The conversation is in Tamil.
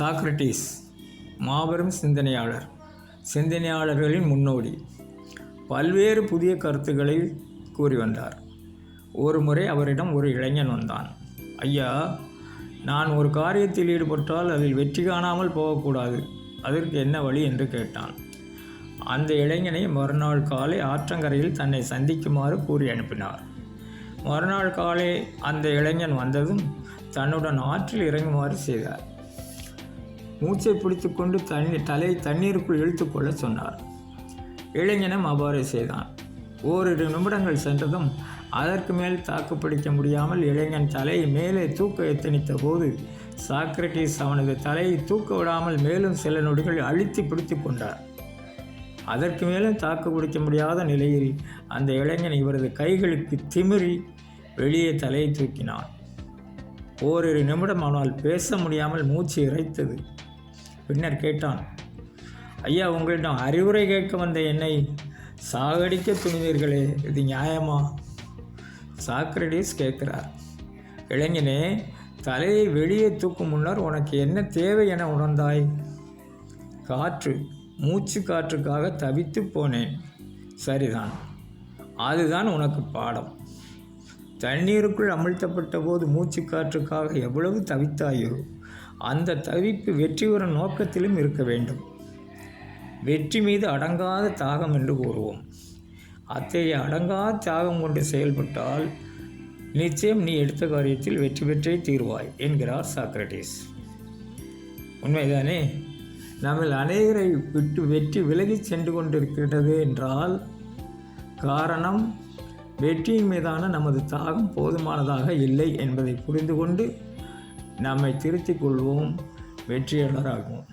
சாக்ரட்டிஸ் மாபெரும் சிந்தனையாளர் சிந்தனையாளர்களின் முன்னோடி. பல்வேறு புதிய கருத்துக்களை கூறி வந்தார். ஒரு முறை அவரிடம் ஒரு இளைஞன் வந்தான். ஐயா நான் ஒரு காரியத்தில் ஈடுபட்டால் அதில் வெற்றி காணாமல் போகக்கூடாது. அதற்கு என்ன வழி? என்று கேட்டான். அந்த இளைஞனை மறுநாள் காலை ஆற்றங்கரையில் தன்னை சந்திக்குமாறு கூறி அனுப்பினார். மறுநாள் காலை அந்த இளைஞன் வந்ததும் தன்னுடன் ஆற்றில் இறங்குமாறு செய்தார். மூச்சை பிடித்துக்கொண்டு தண்ணி தலையை தண்ணீருக்குள் இழுத்துக்கொள்ள சொன்னார். இளைஞனும் அவ்வாறு செய்தான். ஓரிரு நிமிடங்கள் சென்றதும் அதற்கு மேல் தாக்குப்பிடிக்க முடியாமல் இளைஞன் தலையை மேலே தூக்க எத்தனித்த போது சாக்ரட்டிஸ் அவனது தலையை தூக்க விடாமல் மேலும் சில நொடிகள் அழுத்தி பிடித்து கொண்டார். அதற்கு மேலும் தாக்கு பிடிக்க முடியாத நிலையில் அந்த இளைஞன் இவரது கைகளுக்கு திமிரி வெளியே தலையை தூக்கினான். ஓரிரு நிமிடம் ஆனால் பேச முடியாமல் மூச்சு இறைத்தது. பின்னர் கேட்டான் ஐயா உங்களிடம் அறிவுரை கேட்க வந்த என்னை சாகடிக்க துணிவீர்களே இது நியாயமா? சாக்ரடிஸ் கேட்கிறார் இளைஞனே தலையை வெளியே தூக்கும் முன்னர் உனக்கு என்ன தேவை என உணர்ந்தாய்? காற்று மூச்சு காற்றுக்காக தவித்து போனேன். சரிதான் அதுதான் உனக்கு பாடம். தண்ணீருக்குள் அமிழ்த்தப்பட்ட போது மூச்சு காற்றுக்காக எவ்வளவு தவித்தாயோ? அந்த தவிப்பு வெற்றி பெறும் நோக்கத்திலும் இருக்க வேண்டும். வெற்றி மீது அடங்காத தாகம் என்று கூறுவோம். அத்தகைய அடங்காத தியாகம் கொண்டு செயல்பட்டால் நிச்சயம் நீ எடுத்த காரியத்தில் வெற்றி பெற்றே தீர்வாய் என்கிறார் சாக்ரட்டிஸ் உண்மைதானே? நம்மில் அநேகரை விட்டு வெற்றி விலகி சென்று கொண்டிருக்கிறது என்றால் காரணம் வெற்றியின் மீதான நமது தாகம் போதுமானதாக இல்லை என்பதை புரிந்து கொண்டு நம்மை திருத்திக் கொள்வோம் வெற்றியாளராகும்